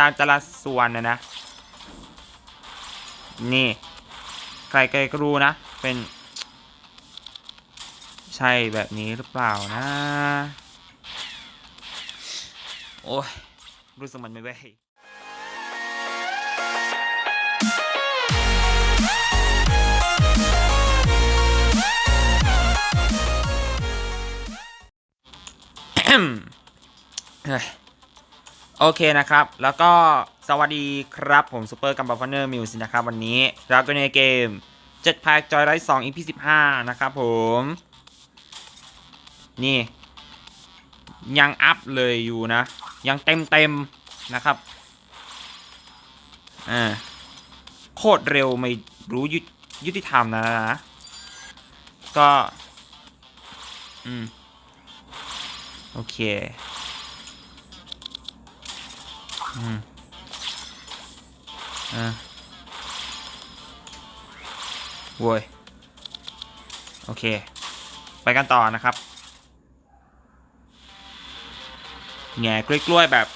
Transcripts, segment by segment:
ยานจราส่วนนะนะ นี่ ใครๆก็รู้นะ เป็น ใช่แบบนี้หรือเปล่านะ โอ้ย รู้สึกมันไม่เว้ยเฮ้ย โอเคนะครับ แล้วก็สวัสดีครับผมซูเปอร์กัมบัฟเฟนเนอร์มิวสินะครับ วันนี้เราก็ในเกม7 Pack Joy Ride 2 EP 15นะครับผม นี่ ยังอัพเลยอยู่นะ ยังเต็มเต็มนะครับอ่าโคตรเร็วไม่รู้ยุยุติธรรมนะนะ ก็ อืม โอเค อืมอ่าโว้ยโอเค ไปกันต่อนะครับ แง่กล้วยๆแบบ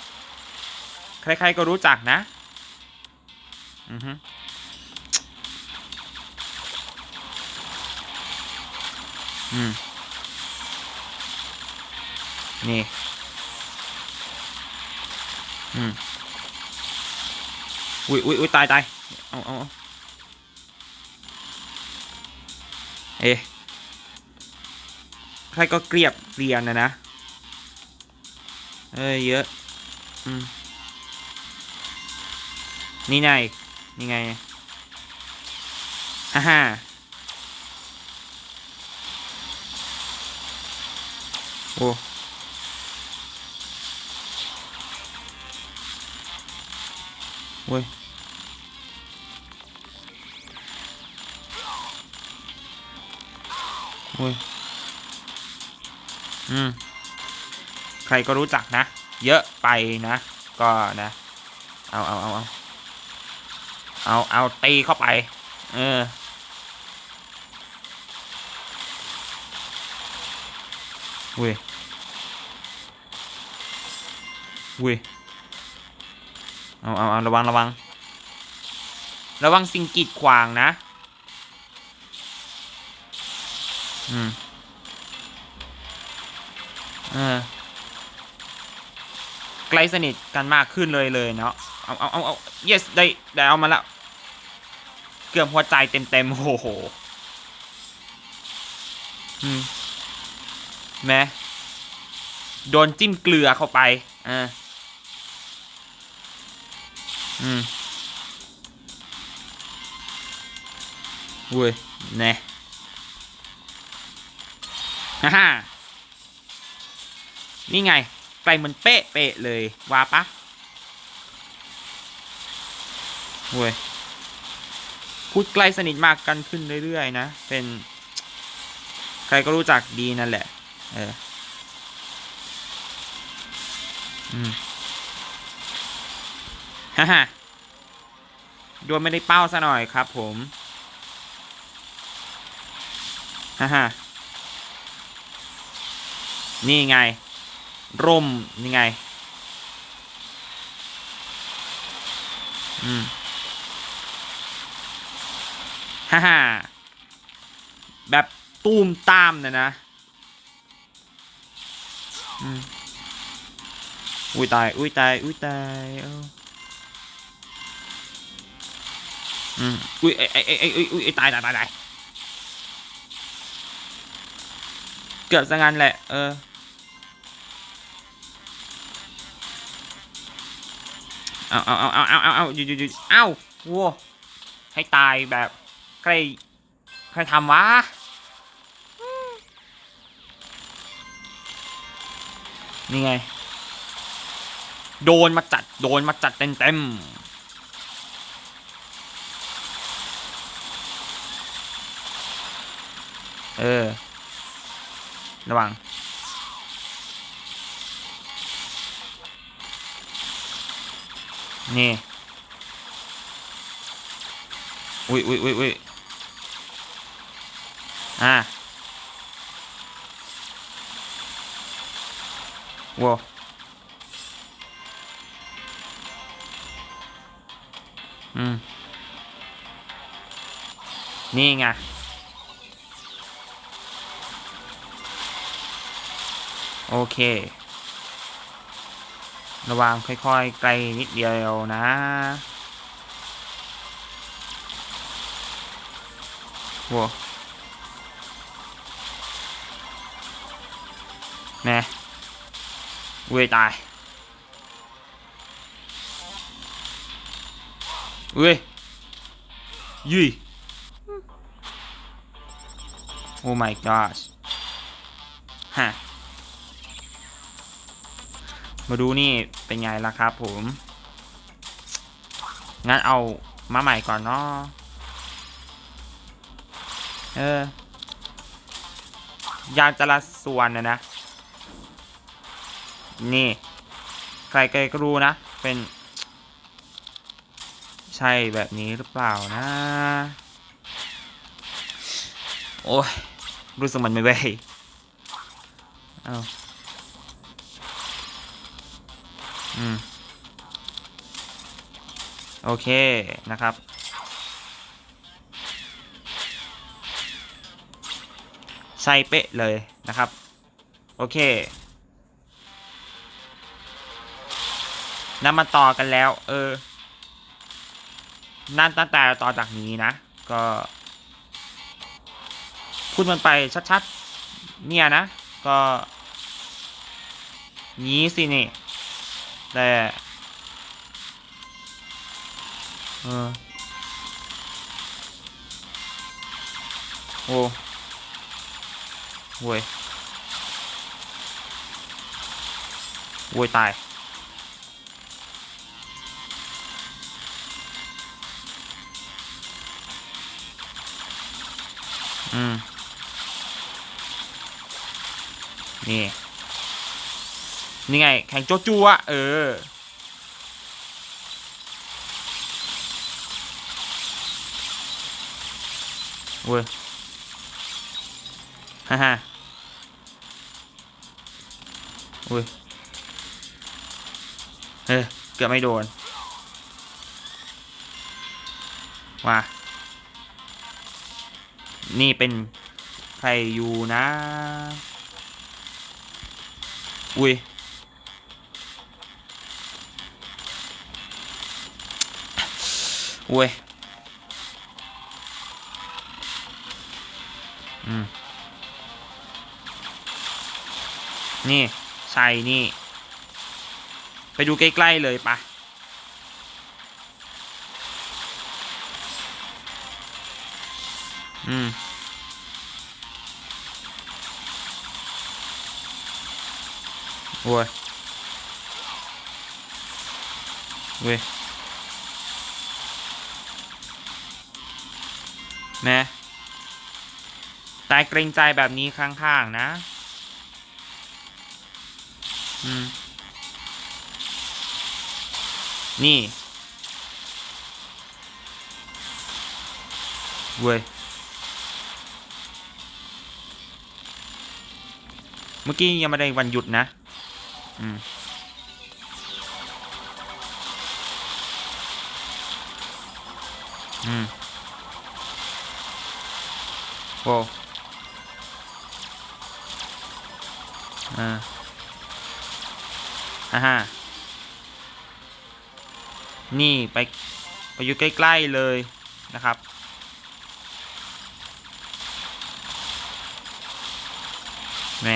ใครๆก็รู้จักนะ อือฮึอืมนี่ อืมอุ้ยอุ้ยอุ้ยตายตายเอาเอาเอ๊ะใครก็เกลียบเรียนนะนะ เอ้ยเยอะอืมนี่ไงนี่ไงฮ่าฮ่าโอ้ เว้ยเว้ยอืม ใครก็รู้จักนะ เยอะไปนะ ก็นะ เอาเอาเอาเอาเอาเอาตีเข้าไป เออเว้ยเว้ย เอาเอาเอาระวังระวัง ระวังสิ่งกีดขวางนะ อืม เออใกล้สนิทกันมากขึ้นเลยเลยเนาะ เอาเอาเอาเอา yes ได้ได้เอามาและเกือบหัวใจเต็มเต็มโอ้โห อืมแม้โดนจิ้มเกลือเข้าไป อ่า อืมเว้ยแน่ฮ่าฮ่านี่ไงไกลมือนเป๊ะเป๊ะเลยว่าปะเว้ยพูดใกล้สนิทมากกันขึ้นเรื่อยๆนะ เป็น ใครก็รู้จักดีนั่นแหละ เออ อืม ฮ่าฮ่าดวลไม่ได้เป้าซะหน่อยครับผมฮ่าฮ่านี่ไง ร่ม นี่ไง อืมฮ่าฮ่าแบบตูมตามนะนะอืมอุ้ยตาย อุ้ยตาย อุ้ยตาย อืมอุ้ยไอ้ไอ้ไอ้ไอ้อุ้ยอุ้ยตายตายตายตายเกือบซะงั้นแหละ เออเอาเอาเอาเอาเอาเอาเอาอยู่อยู่อยู่เอ้าโว้ให้ตายแบบใครใครทำวะนี่ไง โดนมาจัด โดนมาจัดเต็มเต็ม เออ ระวัง นี่ อุ้ยอุ้ยอุ้ยอุ้ยอ่าว้าวอืม นี่ไง โอเค ระวังค่อยๆ ไกลนิดเดียวนะโว้แม่เว้ยตายเว้ยยุยโอ้ my gosh ฮะ มาดูนี่เป็นไงล่ะครับผม งั้นเอามาใหม่ก่อนเนาะเออยางจราส่วนนะนะ นี่ ใครๆก็รู้นะ เป็น ใช่แบบนี้หรือเปล่านะ โอ้ย รู้สึกมันไม่ไหวเอ้า อืม โอเคนะครับใช่เป๊ะเลยนะครับ โอเคนั่นมาต่อกันแล้ว เออ นั่นตั้งแต่ต่อจากนี้นะ ก็พูดมันไปชัดๆ เนี่ยนะ ก็งี้สินี่ แต่เออโอ้โว้ยโว้ยตายอืมนี่ นี่ไง แข่งโจจูอะเออ เว้ยฮ่าฮ่าอุ้ยเฮ้ยเกือบไม่โดนว่านี่เป็นใครอยู่นะ อุ้ย อุ้ยอืมนี่ใช่นี่ ไปดูใกล้ ๆ เลยปะอืม โว้ยเว้ย แม่ตายเกรงใจแบบนี้ข้างๆนะอืมนี่เว้ยเมื่อกี้ยังไม่ได้วันหยุดนะ อืมอืม โว้อ่าอ่าฮะนี่ไปไปอยู่ใกล้ ๆ เลยนะครับแหม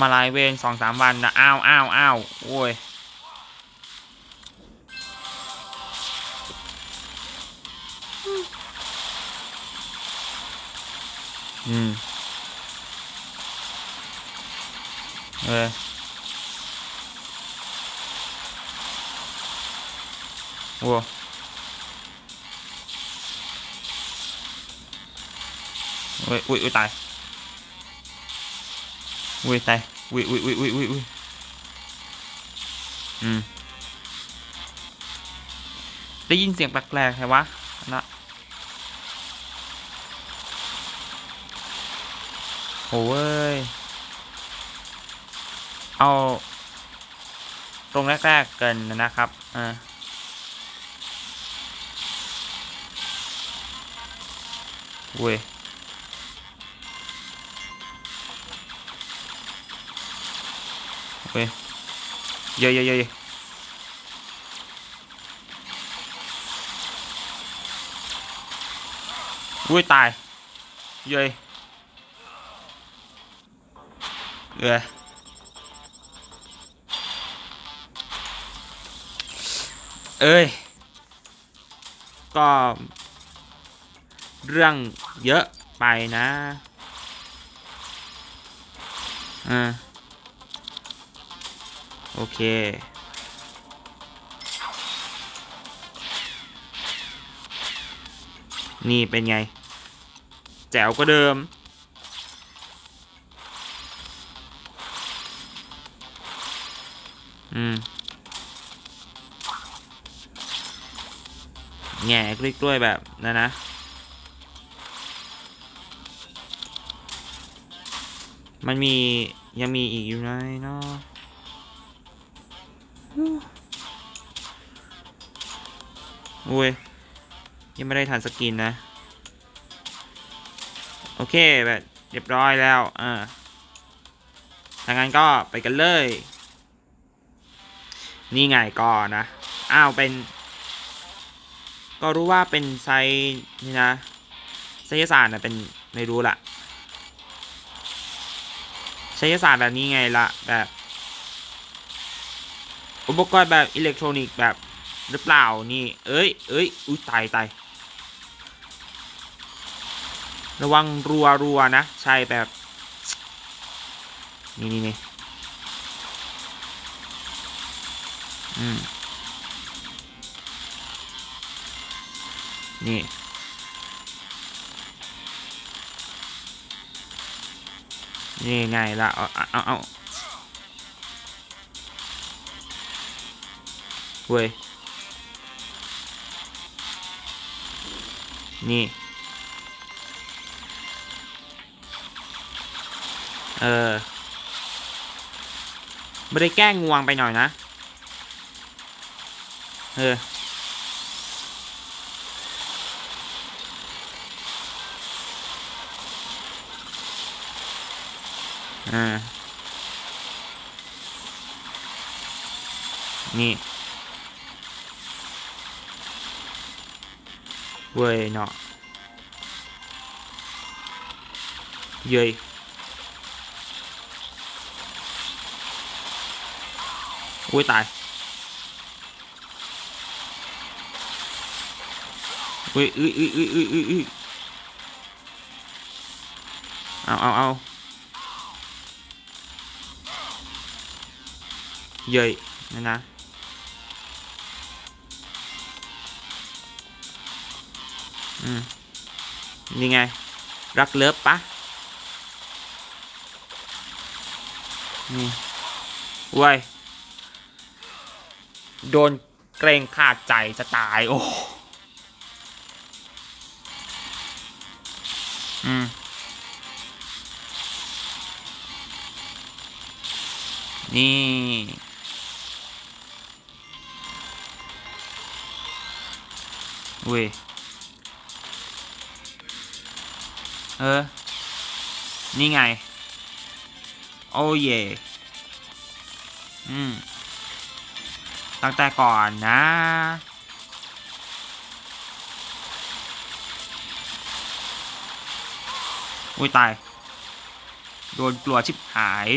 มาลายเวรสองสามวันนะอ้าวอ้าวอ้าวโอ้ย อืมเออโอ้อุ้ยอุ้ยอุ้ยตายอุ้ยตายอุ้ยอุ้ยอุ้ยอุ้ยอุ้ยอุ้ยอืมได้ยินเสียงแปลกๆใช่วะนะ โอ้ย เอา ตรงแรกๆเกินนะครับ อ่าเว้ยเว้ยเยอะเยอะเยอะเยอะอุ้ยตาย เย้ย เออเอ้ย ก็ เรื่องเยอะไปนะ อ่า โอเค นี่เป็นไง แจ๋วก็เดิม อืมแง่กล้วยๆแบบนั้นนะ มันมียังมีอีกอยู่ไหนเนาะอุ้ย ยังไม่ได้ทันสกินนะ โอเคแบบเรียบร้อยแล้ว อ่าถ้างั้นก็ไปกันเลย นี่ไงก็นะ อ้าวเป็น ก็รู้ว่าเป็นไซนี่นะไสยศาสตร์นะเป็นไม่รู้ละไสยศาสตร์แบบนี้ไงละแบบ อุปกรณ์แบบอิเล็กทรอนิกส์แบบหรือเปล่านี่ เอ้ยเอ้ยอุ้ยตายตายระวังรัวรัวนะ ใช่แบบ นี่นี่นี่ นี่นี่ไงล่ะ เอาเอาเอาเว้ย นี่ เออ ไม่ได้แกล้งงวงไปหน่อยนะ เอออ่านี่เว้ เฮ้ยอุ้ยอุ้ยอุ้ยอุ้ยอุ้ยอุ้ยอุ้อเอาเอาเอาเย้ยนะนะอืมนี่ไง รักเลิฟปะนี่เว้ยโดนเกรงขาดใจจะตาย โอ้ อืม นี่เว้ย เออ นี่ไง โอ้เย่อืม ตั้งแต่ก่อนนะ อุ้ยตาย โดนกลัวชิบหาย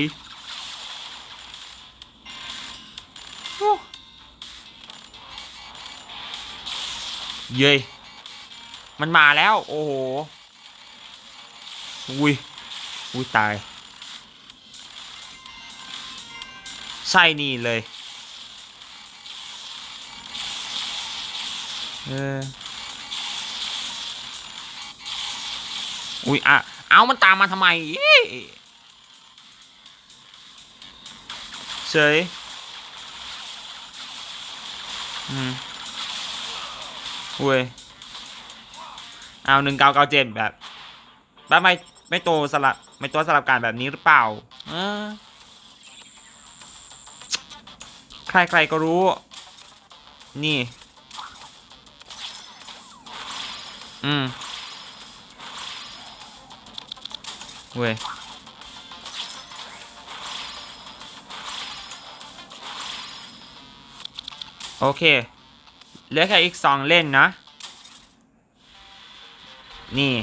เย้ยมันมาแล้ว โอ้โห อุ้ย อุ้ยตาย ใช่นี่เลย เออ อุ้ยอะ เอามันตามมาทำไมเฉยอืมเว้ยเอาหนึ่งเก้าเก้าเจ็ดแบบแล้วไม่ไม่โตสลับไม่ตัวสลับการแบบนี้หรือเปล่าเออใครๆก็รู้ นี่ อืม เว้ยโอเค เหลือแค่อีกสองเล่นนะ นี่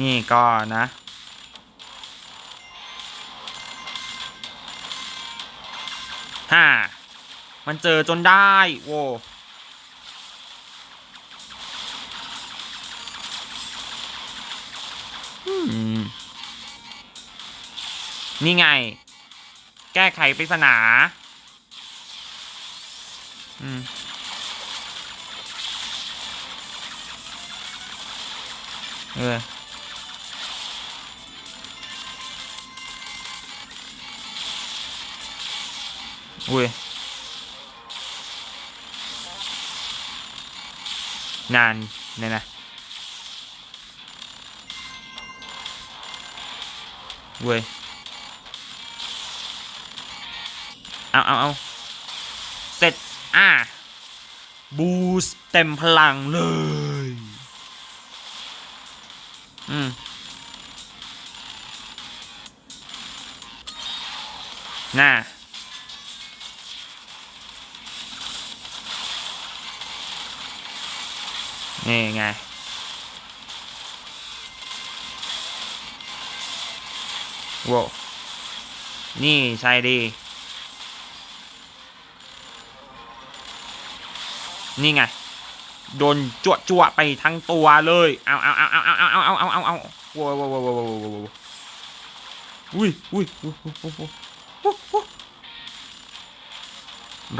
นี่ก็นะฮ่ามันเจอจนได้ โว้ นี่ไง แก้ไขปริศนา อืมเอออุ้ยนานเนี่ยนะเว้ย เอาเอาเอาเสร็จ อะ บูสเต็มพลังเลย อืม น่านี่ไงว้นี่ใช่ดี นี่ไง โดนจั่วจั่วไปทั้งตัวเลย เอาเอาเอาเอาเอาเอาเอาเอาเอาเอาว้าวว้าวว้าวว้าวว้าวว้าวอุ้ยอุ้ยอุ้ยอุ้ย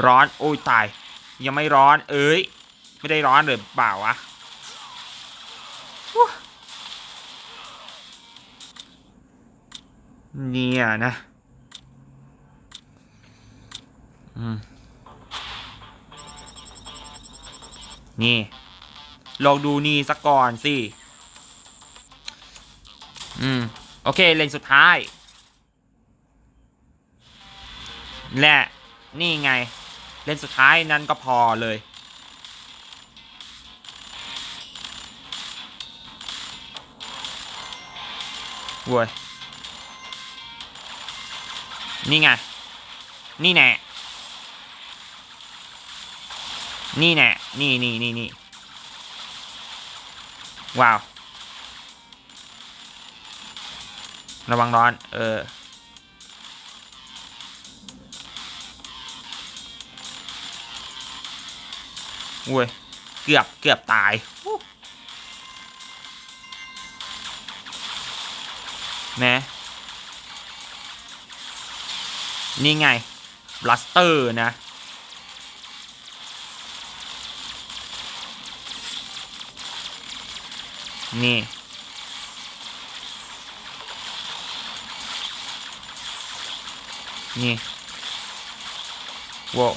ร้อน โอ้ยตาย ยังไม่ร้อน เอ้ย ไม่ได้ร้อนเลยเปล่าวะว้าเนี่ยนะ อืม นี่ ลองดูนี่สักก่อนสิ อืม โอเค เลนสุดท้าย และ นี่ไง เลนสุดท้ายนั้นก็พอเลย เว้ย นี่ไง นี่แน่ นี่แน่นี่นี่นี่นี่ว้าว ระวังร้อน เออเว้ย เกือบ เกือบตายแนะนี่ไง บลัสเตอร์นะ นี่ นี่ว้าว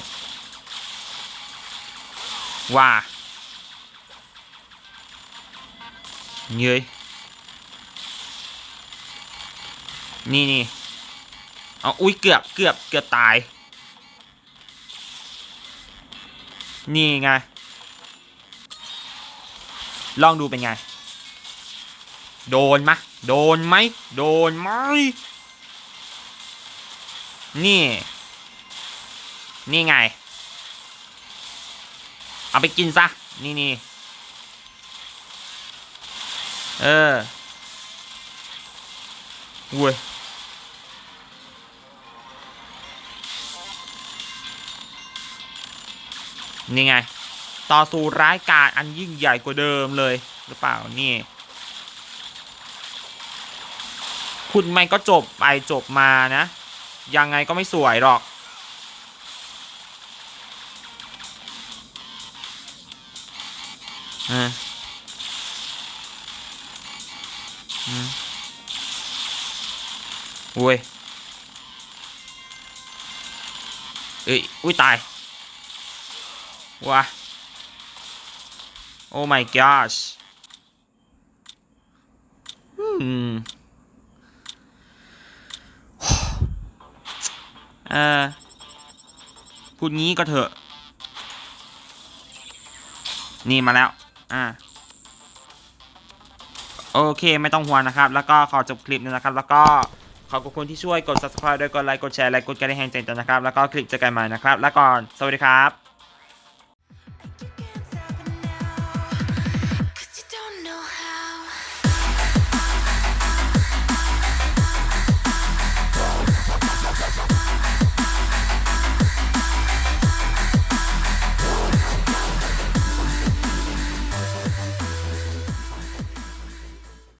ว่าเย้ยนี่นี่เอาอุ้ยเกือบเกือบเกือบตาย นี่ไง ลองดูเป็นไง โดนมะโดนไหมโดนไหมนี่ นี่ไง เอาไปกินซะ นี่นี่เออเว้ยนี่ไง ต่อสู้ร้ายกาจอันยิ่งใหญ่กว่าเดิมเลย หรือเปล่า นี่ คุณไม่ก็จบไปจบมานะ ยังไงก็ไม่สวยหรอกอืมอืมอุ้ยเอ้ย อุ้ย ตาย ว้าโอ้ my gosh อืม เออพูดงี้ก็เถอะ นี่มาแล้ว อ่า โอเคไม่ต้องห่วงนะครับ แล้วก็ขอจบคลิปนะครับ แล้วก็ขอบคุณที่ช่วยกด subscribe ด้วยกดไลค์ กดแชร์ และกดกระดิ่งแจ้งเตือนนะครับ แล้วก็คลิปเจอกันใหม่นะครับ แล้วก่อน สวัสดีครับ